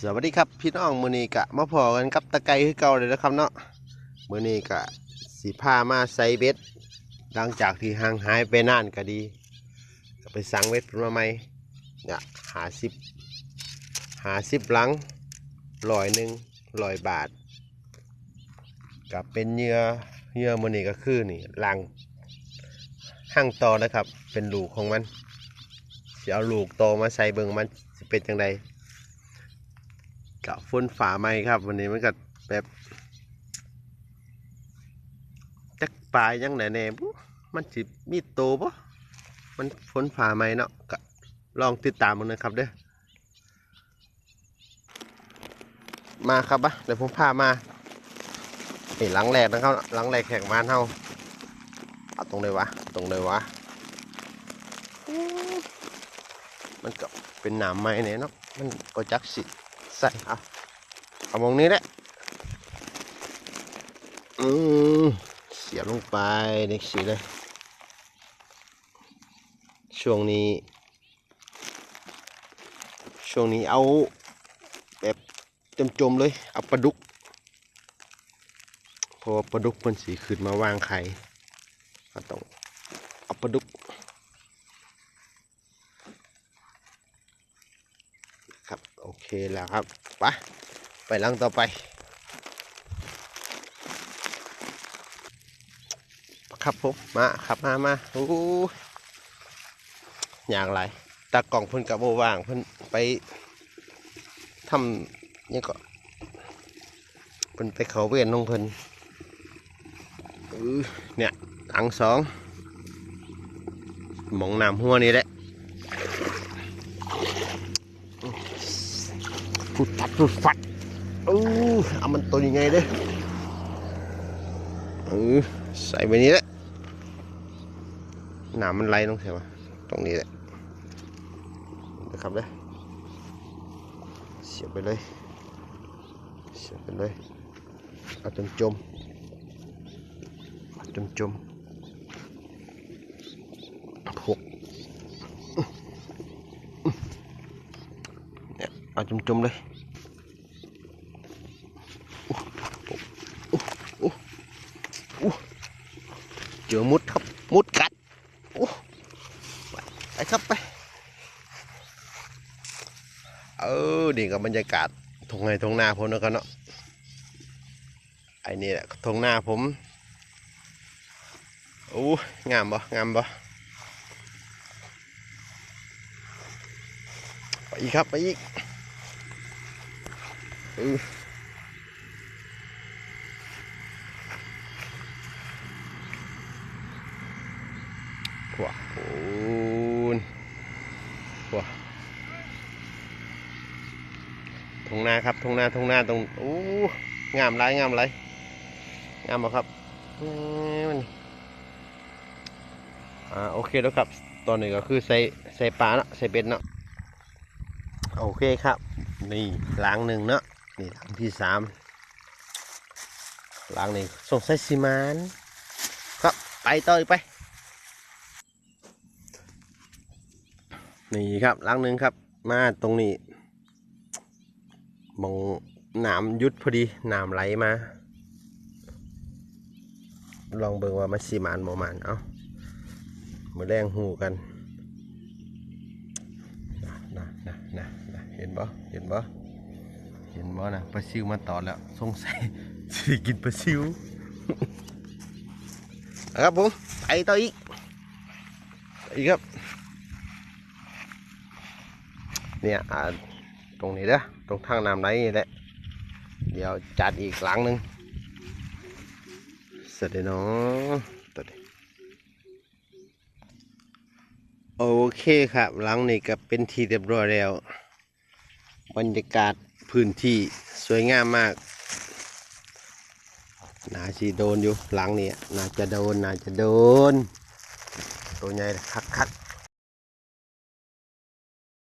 สวัสดีครับพี่น้องมือนี้กะมาพอกันกับตะไคร้คือเก่าเลยนะครับเนาะมือนี้กะสีผ้ามาใส่เบ็ดหลังจากที่ห่างหายไปนานก็ดีก็ไปสั่งเบ็ดมาใหม่เนี่ยหาสิบหาสิบหลังร้อยหนึ่งร้อยบาทกับเป็นเยื่อเยื่อมือนี้ก็คือนี่ลังห้างตอนะครับ เป็นลูกของมัน จะเอาลูกโตมาใส่เบิ่งมันจะเป็นจังไดกับฝนฝ่าไหมครับ วันนี้มันก็แบบจักปลายยังไหนแน่บุมันสิมีโตปะมันฝนฝ่าไหมเนาะก็ลองติดตามมันนะครับเด้อมาครับปะเดี๋ยวผมพามานี่หลังแรกนะครับหลังแรกแข่งมานเฮาเอาตรงเลยวะ ตรงเลยวะอู้ มันก็เป็นหนามไม้เนี่ยเนาะมันก็จักสิใส่เอาเอามองนี้แหละอืมเสียบลงไปนี่สีเลยช่วงนี้ ช่วงนี้เอาแบบจมๆเลย เอาปลาดุกเพราะว่าปลาดุกมันสีขึ้นมาวางไข่ก็ต้องเอาปลาดุก ครับ โอเคแล้วครับไปไปลังต่อไปครับผมมาครับมามาโอ้อย่างไรตากล่องเพิ่นกับโบว่างเพิ่นไปทำนี่ก็เพิ่นไปเขาเวียนน้องเพิ่นเนี่ยอังสองหมองน้ำหัวนี่แหละ ฟุดฟัดฟุดฟัดเออเอามันตัวยังไงเด้อเออใส่ไปนี้แหละหนามมันไหลลงใช่ไหมตรงนี้แหละนะครับเด้อเสียบไปเลยเสียบไปเลยเอาจนจมเอาจนจม เนี่ยเอาจมจมๆเลยเจอมุดครับ มุดกัดโอ้ไปไปครับไป เออ นี่กับบรรยากาศทงไงทงหน้าผมแล้วกันเนาะ ไอ้นี่แหละทงหน้าผมโอ้งามบ่ งามบ่ ไปอีกครับ ไปอีก เออว้าโอ้นว้าทงนาครับทงนาทงนาตรงโอ้งามไร งามไรงามบ่ครับเอ้ยมันอ่าโอเคแล้วครับ ตอนนี้ก็คือใส่ใส่ปลาเนาะใส่เบ็ดเนาะโอเคครับ นี่ล้างหนึ่งเนาะ นี่ล้างที่สามล้างนี่ส่งใส่ซีมานครับไปต่อไปนี่ครับล้างหนึ่งครับ มาตรงนี้มองหนามยุดพอดีหนามไหลมา ลองเบิ่งว่ามันสีมานโมมานเอามาแรงหูกันนะนะนะนะนะเห็นบ่เห็นบ่ เห็นบ่นะปลาซิวมาตอดแล้วสงสัยสิกินปลาซิวครับผมไปต่ออีกอีกครับ เนี่ยตรงนี้เด้อตรงทางน้ำไหลนี่แหละ เดี๋ยวจัดอีกหลังหนึ่งเสร็จเลยเนาะตัวโอเคครับหลังนี้ก็เป็นที่เรียบร้อยแล้ว บรรยากาศ พื้นที่สวยงามมากนาชีโดนอยู่หลังนี้น่าจะโดนน่าจะโดน ตัวใหญ่คัก